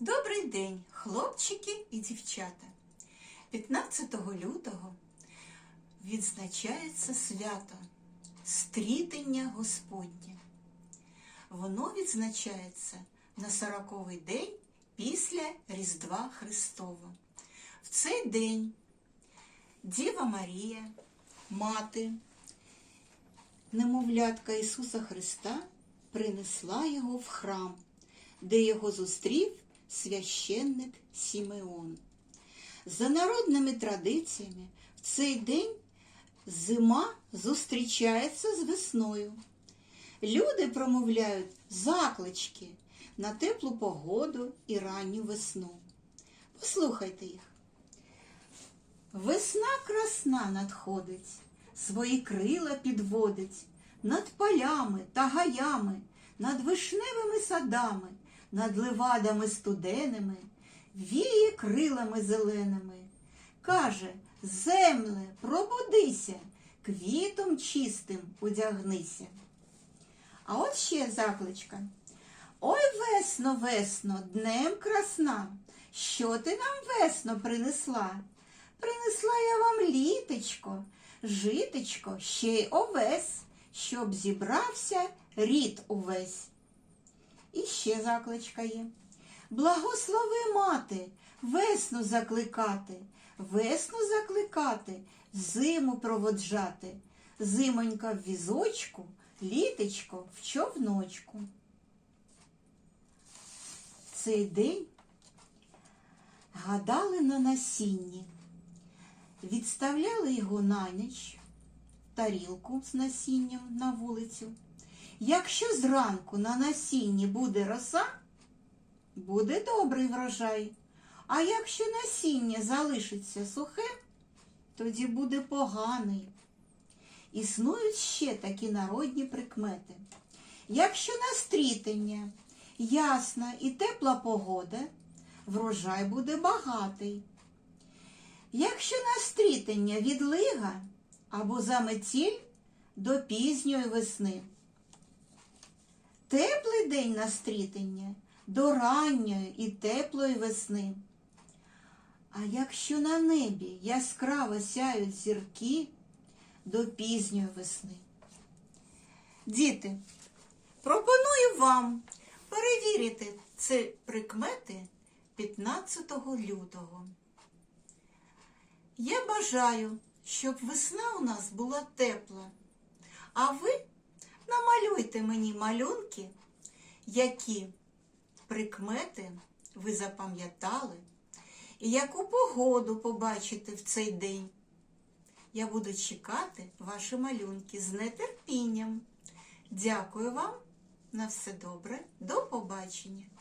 Добрий день, хлопчики і дівчата. 15 лютого відзначається свято Стрітення Господнє. Воно відзначається на 40-й день після Різдва Христова. В цей день Діва Марія, мати, немовлятка Ісуса Христа принесла його в храм, де його зустрів священник Сімеон. За народними традиціями, в цей день зима зустрічається з весною. Люди промовляють заклички на теплу погоду і ранню весну. Послухайте їх. Весна красна надходить, свої крила підводить над полями та гаями, над вишневими садами, над ливадами студеними, віє крилами зеленими. Каже, земле, пробудися, квітом чистим одягнися. А от ще закличка. Ой, весно, весно, днем красна. Що ти нам весно принесла? Принесла я вам літечко, житечко, ще й овес, щоб зібрався рід увесь. І ще закличка є. Благослови мати, весну закликати, весну закликати, зиму проводжати, зимонька в візочку, літечко в човночку. Цей день гадали на насінні, відставляли його на ніч, тарілку з насінням на вулицю. Якщо зранку на насінні буде роса, буде добрий врожай. А якщо насіння залишиться сухе, тоді буде поганий. Існують ще такі народні прикмети. Якщо на стрітення ясна і тепла погода, врожай буде багатий. Якщо на стрітення відлига або заметіль до пізньої весни. Теплий день на стрітення до ранньої і теплої весни. А якщо на небі яскраво сяють зірки до пізньої весни. Діти, пропоную вам перевірити ці прикмети 15 лютого. Я бажаю, щоб весна у нас була тепла, а ви намалюйте мені малюнки, які прикмети ви запам'ятали, і яку погоду побачите в цей день. Я буду чекати ваші малюнки з нетерпінням. Дякую вам. На все добре. До побачення.